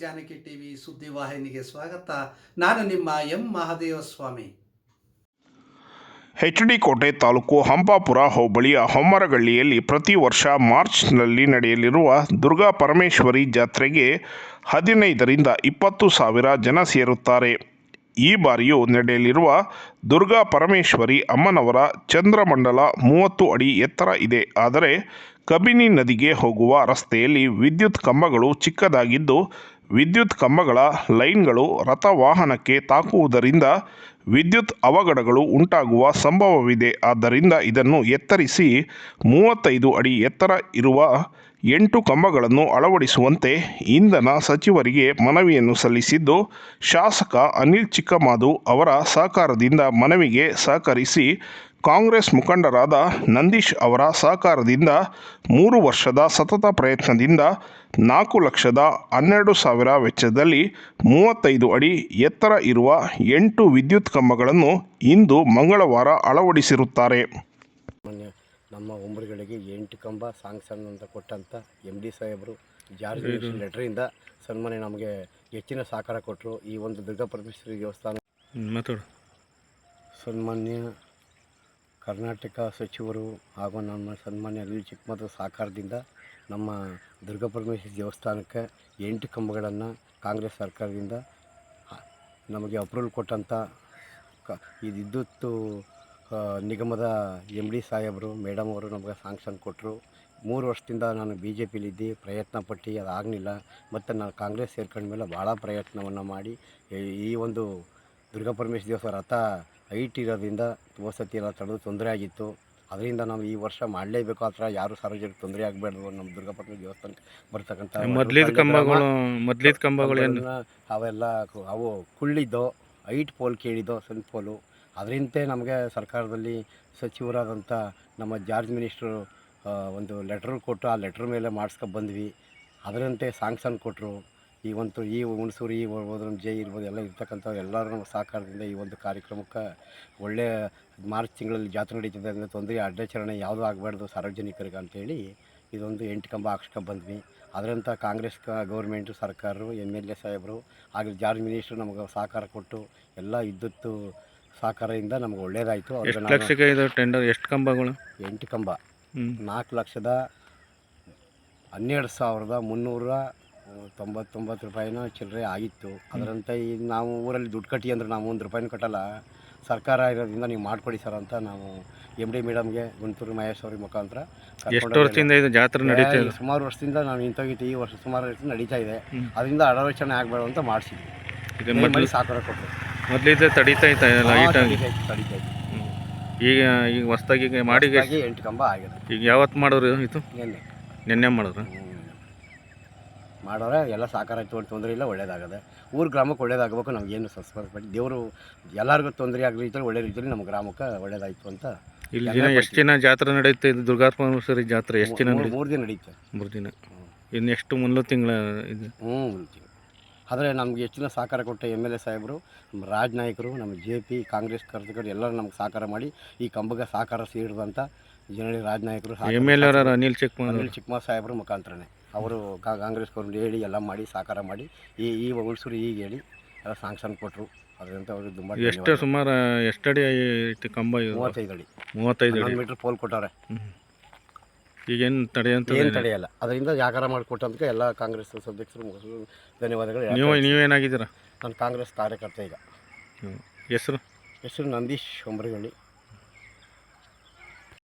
Janaki TV ಸುದ್ದಿವಾಹಿನಿಗೆ ಸ್ವಾಗತ. ನಾನು ನಿಮ್ಮ M Mahadeva Swamy H D Kote taluk Hampapura ಹೋಬಳಿಯ ಹೊಮ್ಮರಗಳ್ಳಿಯಲ್ಲಿ ಪ್ರತಿ ವರ್ಷ ಮಾರ್ಚ್ನಲ್ಲಿ ನಡೆಯಲಿರುವ ದುರ್ಗಾ ಪರಮೇಶ್ವರಿ ಜಾತ್ರೆಗೆ ಹದಿನೈದರಿಂದ ಇಪ್ಪತ್ತು ಸಾವಿರ ಜನ ಸೇರುತ್ತಾರೆ. ಈ ಬಾರಿಯೂ ನಡೆಯಲಿರುವ ದುರ್ಗಾ ಪರಮೇಶ್ವರಿ ಅಮ್ಮನವರ ಚಂದ್ರಮಂಡಲ ಮೂವತ್ತು ಅಡಿ ಎತ್ತರ ಇದೆ. ಆದರೆ ಕಬಿನಿ ನದಿಗೆ ಹೋಗುವ ರಸ್ತೆಯಲ್ಲಿ ವಿದ್ಯುತ್ ಕಂಬಗಳು ಚಿಕ್ಕದಾಗಿದ್ದು ವಿದ್ಯುತ್ ಕಂಬಗಳ ಲೈನ್ಗಳು ರಥ ವಾಹನಕ್ಕೆ ತಾಕುವುದರಿಂದ ವಿದ್ಯುತ್ ಅವಘಡಗಳು ಉಂಟಾಗುವ ಸಂಭವವಿದೆ. ಆದ್ದರಿಂದ ಇದನ್ನು ಎತ್ತರಿಸಿ ಮೂವತ್ತೈದು ಅಡಿ ಎತ್ತರ ಇರುವ ಎಂಟು ಕಂಬಗಳನ್ನು ಅಳವಡಿಸುವಂತೆ ಇಂಧನ ಸಚಿವರಿಗೆ ಮನವಿಯನ್ನು ಸಲ್ಲಿಸಿದ್ದು, ಶಾಸಕ ಅನಿಲ್ ಚಿಕ್ಕಮಾದು ಅವರ ಸಹಕಾರದಿಂದ ಮನವಿಗೆ ಸಹಕರಿಸಿ ಕಾಂಗ್ರೆಸ್ ಮುಖಂಡರಾದ ನಂದೀಶ್ ಅವರ ಸಹಕಾರದಿಂದ ಮೂರು ವರ್ಷದ ಸತತ ಪ್ರಯತ್ನದಿಂದ ನಾಲ್ಕು ಲಕ್ಷದ ಹನ್ನೆರಡು ಸಾವಿರ ವೆಚ್ಚದಲ್ಲಿ ಮೂವತ್ತೈದು ಅಡಿ ಎತ್ತರ ಇರುವ ಎಂಟು ವಿದ್ಯುತ್ ಕಂಬಗಳನ್ನು ಇಂದು ಮಂಗಳವಾರ ಅಳವಡಿಸಿರುತ್ತಾರೆ. ನಮ್ಮ ಉಂಬರಿಗಳಿಗೆ ಎಂಟು ಕಂಬ ಸಾಂಗ್ಸನ್ ಅಂತ ಕೊಟ್ಟಂಥ ಎಂ ಡಿ ಸಾಹೇಬರು ಜಾರ್ಜ್ ಲೆಟ್ರಿಂದ ಸನ್ಮಾನ್ಯ ನಮಗೆ ಹೆಚ್ಚಿನ ಸಹಕಾರ ಕೊಟ್ಟರು ಈ ಒಂದು ದುರ್ಗಾ ಪರಮೇಶ್ವರಿ ದೇವಸ್ಥಾನ ಮಾತಾಡು. ಸನ್ಮಾನ್ಯ ಕರ್ನಾಟಕ ಸಚಿವರು ಹಾಗೂ ನಮ್ಮ ಸನ್ಮಾನ್ಯ ಅನಿಲ್ ಚಿಕ್ಕಮದ ಸಹಕಾರದಿಂದ ನಮ್ಮ ದುರ್ಗಾ ಪರಮೇಶ್ವರಿ ದೇವಸ್ಥಾನಕ್ಕೆ ಎಂಟು ಕಂಬಗಳನ್ನು ಕಾಂಗ್ರೆಸ್ ಸರ್ಕಾರದಿಂದ ನಮಗೆ ಅಪ್ರೂವಲ್ ಕೊಟ್ಟಂಥ ಕ ಈ ವಿದ್ಯುತ್ತು ನಿಗಮದ ಎಂ ಡಿ ಸಾಹೇಬರು ಮೇಡಮ್ ಅವರು ನಮಗೆ ಸಾಂಕ್ಷನ್ ಕೊಟ್ಟರು ಮೂರು ವರ್ಷದಿಂದ ನಾನು ಬಿ ಜೆ ಪಿಲಿದ್ದೆ ಪ್ರಯತ್ನ ಪಟ್ಟು ಅದಾಗಲಿಲ್ಲ ಮತ್ತು ನಾನು ಕಾಂಗ್ರೆಸ್ ಸೇರ್ಕೊಂಡ್ಮೇಲೆ ಭಾಳ ಪ್ರಯತ್ನವನ್ನು ಮಾಡಿ ಈ- ಒಂದು ದುರ್ಗಾ ಪರಮೇಶ್ವರ ದೇವಸ್ಥಾನ ರಥ ಹೈಟ್ ಇರೋದ್ರಿಂದ ವಸತಿ ಎಲ್ಲ ತಡೆದು ತೊಂದರೆ ಆಗಿತ್ತು. ಅದರಿಂದ ನಾವು ಈ ವರ್ಷ ಮಾಡಲೇಬೇಕು ಆ ಥರ ಯಾರು ಸಾರ್ವಜನಿಕ ತೊಂದರೆ ಆಗಬಾರ್ದು ನಮ್ಮ ದುರ್ಗಾ ಪರಮೇಶ್ ದೇವಸ್ಥಾನಕ್ಕೆ ಬರ್ತಕ್ಕಂಥ ಮೊದ್ಲಿದ ಕಂಬಗಳು ಮೊದಲಿದ ಕಂಬಗಳು ಅವೆಲ್ಲ ಅವು ಕುಳ್ಳಿದ್ದೋ ಹೈಟ್ ಪೋಲ್ ಕೇಳಿದ್ದೋ ಸಣ್ಣ ಪೋಲು. ಅದರಿಂದ ನಮಗೆ ಸರ್ಕಾರದಲ್ಲಿ ಸಚಿವರಾದಂಥ ನಮ್ಮ ಜಾರ್ಜ್ ಮಿನಿಸ್ಟ್ರು ಒಂದು ಲೆಟ್ರ್ ಕೊಟ್ಟು ಆ ಲೆಟ್ರ್ ಮೇಲೆ ಮಾಡಿಸ್ಕೊಂಡು ಬಂದ್ವಿ. ಅದರಂತೆ ಸಾಂಕ್ಷನ್ ಕೊಟ್ಟರು ಈ ಒಂದು, ಈ ಹುಣಸೂರು, ಈ ಹೋದ್ರೆ ಜೈ ಇರ್ಬೋದು, ಎಲ್ಲ ಇರ್ತಕ್ಕಂಥ ಎಲ್ಲರೂ ಸಹಕಾರದಿಂದ ಈ ಒಂದು ಕಾರ್ಯಕ್ರಮಕ್ಕೆ ಒಳ್ಳೆಯ ಮಾರ್ಚ್ ತಿಂಗಳಲ್ಲಿ ಜಾತ್ರೆ ನಡೀತದೆ ಅಂದರೆ ತೊಂದರೆ, ಅಡ್ಡಾಚರಣೆ ಯಾವುದೂ ಆಗಬಾರ್ದು ಸಾರ್ವಜನಿಕರಿಗೆ ಅಂತೇಳಿ ಇದೊಂದು ಎಂಟು ಕಂಬ ಹಾಕ್ಸ್ಕೊಂಡು ಬಂದ್ವಿ. ಅದರಂಥ ಕಾಂಗ್ರೆಸ್ ಗೌರ್ಮೆಂಟು ಸರ್ಕಾರರು, ಎಂ ಎಲ್ ಎ ಸಾಹೇಬರು, ಹಾಗೆ ಜಾರ್ಜ್ ಮಿನಿಸ್ಟ್ರು ನಮಗೆ ಸಹಕಾರ ಕೊಟ್ಟು ಎಲ್ಲ ವಿದ್ಯುತ್ತು ಸಹಕಾರದಿಂದ ನಮ್ಗೆ ಒಳ್ಳೇದಾಯಿತು. ಎಷ್ಟು ಲಕ್ಷಕ್ಕೆ ಇದು ಟೆಂಡರ್ ಎಷ್ಟು ಕಂಬಗಳು? ಎಂಟು ಕಂಬ. ಹ್ಞೂ ನಾಲ್ಕು ಲಕ್ಷದ ಹನ್ನೆರಡು ಸಾವಿರದ ಮುನ್ನೂರ ತೊಂಬತ್ತೊಂಬತ್ತು ರೂಪಾಯಿನ ಚಿಲ್ಲರೆ ಆಗಿತ್ತು. ಅದರಂತೆ ಈಗ ನಾವು ಊರಲ್ಲಿ ದುಡ್ಡು ಕಟ್ಟಿ ಅಂದ್ರೆ ನಾವು ಒಂದು ರೂಪಾಯಿನೂ ಕಟ್ಟಲ್ಲ. ಸರ್ಕಾರ ಇರೋದ್ರಿಂದ ನೀವು ಮಾಡಿಕೊಡಿ ಸರ್ ಅಂತ ನಾವು ಎಂ ಡಿ ಮೇಡಮ್ಗೆ ಗುಂಟೂರು ಮಹೇಶ್ ಅವ್ರಿಗೆ ಮುಖಾಂತರ ಎಷ್ಟು ವರ್ಷದಿಂದ ಇದು ಜಾತ್ರೆ ನಡೀತಾ ಏ, ಇದೆ ಸುಮಾರು ವರ್ಷದಿಂದ ನಾವು ನಿಂತೋಗಿತ್ತು ಈ ವರ್ಷ ಸುಮಾರು ವರ್ಷದಿಂದ ನಡೀತಾ ಇದೆ. ಅದರಿಂದ ಅಡವಚನೆ ಆಗಬೇಡ ಅಂತ ಮಾಡಿಸಿದ್ವಿ. ಇದು ಮೈ ಮೊದ್ಲು ಸಾಕಾರ ಕೊಟ್ಟರು. ಮೊದ್ಲಿದ್ದ ತಡಿತಾ ಇತ್ತ ಲೈಟ್ ತಡೀತಾ ಇದೆ ಈಗ ಈಗ ಹೊಸ್ದಾಗಿ ಈಗ ಮಾಡಿ ಎಂಟು ಕಂಬ ಆಗಿದೆ. ಈಗ ಯಾವತ್ತು ಮಾಡೋರು ಇತ್ತು ನಿನ್ನೆ. ನಿನ್ನೆ ಮಾಡಿದ್ರು ಮಾಡೋರೆ ಎಲ್ಲ ಸಾಕಾರ ಆಯ್ತು ತೊಂದರೆ ಇಲ್ಲ ಒಳ್ಳೇದಾಗದೆ. ಊರು ಗ್ರಾಮಕ್ಕೆ ಒಳ್ಳೇದಾಗಬೇಕು ನಮಗೇನು ಸಸ್ಪೆಕ್ಟ್ ದೇವರು ಎಲ್ಲರಿಗೂ ತೊಂದರೆ ಆಗಲಿ ರೀತಿಯಲ್ಲಿ ಒಳ್ಳೆ ರೀತಿಯಲ್ಲಿ ನಮ್ಮ ಗ್ರಾಮಕ್ಕೆ ಒಳ್ಳೇದಾಯಿತು ಅಂತ ಇಲ್ಲಿ ದಿನ ಎಷ್ಟು ದಿನ ಜಾತ್ರೆ ನಡೆಯುತ್ತೆ ಇದು? ದುರ್ಗಾಪರಮೇಶ್ವರಿ ಜಾತ್ರೆ ಎಷ್ಟು ದಿನ ಮೂರು ದಿನ ನಡೀತೆ. ಮೂರು ದಿನ. ಇನ್ನು ಎಷ್ಟು ಮುಂದೆ ತಿಂಗಳ ಇದು? ಹ್ಞೂ ಆದರೆ ನಮ್ಗೆ ಹೆಚ್ಚಿನ ಸಹಕಾರ ಕೊಟ್ಟ ಎಂ ಎಲ್ ಎ ಸಾಹೇಬರು ನಮ್ಮ ರಾಜನಾಯಕರು ನಮ್ಮ ಜೆ ಪಿ ಕಾಂಗ್ರೆಸ್ ಕಾರ್ಯಕರ್ತರು ಎಲ್ಲರೂ ನಮ್ಗೆ ಸಹಕಾರ ಮಾಡಿ ಈ ಕಂಬಗೆ ಸಹಕಾರ ಸೇರಿದಂಥ ಜನಳಿ ರಾಜನಾಯಕರು ಎಂ ಎಲ್ ಅನಿಲ್ ಚಿಕ್ಮಾ ಅನಿಲ್ ಚಿಕ್ಕಮ್ಮ ಸಾಹೇಬ್ರ ಮುಖಾಂತರನೇ. ಅವರು ಕಾಂಗ್ರೆಸ್ ಗೌರ್ಮೆಂಟ್ ಹೇಳಿ ಎಲ್ಲ ಮಾಡಿ ಸಹಕಾರ ಮಾಡಿ ಈ ಈ ಉಳಿಸ್ರು ಈಗ ಹೇಳಿ ಎಲ್ಲ ಸಾಂಕ್ಷನ್ ಕೊಟ್ಟರು ಅದರಿಂದ ಅವರು ತುಂಬ ಎಷ್ಟು ಸುಮಾರು ಎಷ್ಟು ಅಡಿ ಐತಿ ಕಂಬ ಮೂವತ್ತೈದು ಅಡಿ. ಮೂವತ್ತೈದು ಮೀಟ್ರ್ ಪೋಲ್ ಕೊಟ್ಟವ್ರೆ. ಹ್ಞೂ ಈಗೇನು ತಡೆಯಂತ ಏನು ತಡೆಯಲ್ಲ. ಅದರಿಂದ ವ್ಯಾಕಾರ ಮಾಡಿಕೊಟ್ಟಂತಕ್ಕೆ ಎಲ್ಲ ಕಾಂಗ್ರೆಸ್ ಸದಸ್ಯರು ಧನ್ಯವಾದಗಳು. ನೀವು ನೀವೇನಾಗಿದ್ದೀರಾ ನಾನು ಕಾಂಗ್ರೆಸ್ ಕಾರ್ಯಕರ್ತ ಈಗ. ಹೆಸರು? ಹೆಸರು ನಂದೀಶ್ ಹೊಂಬರಿಗಳ್ಳಿ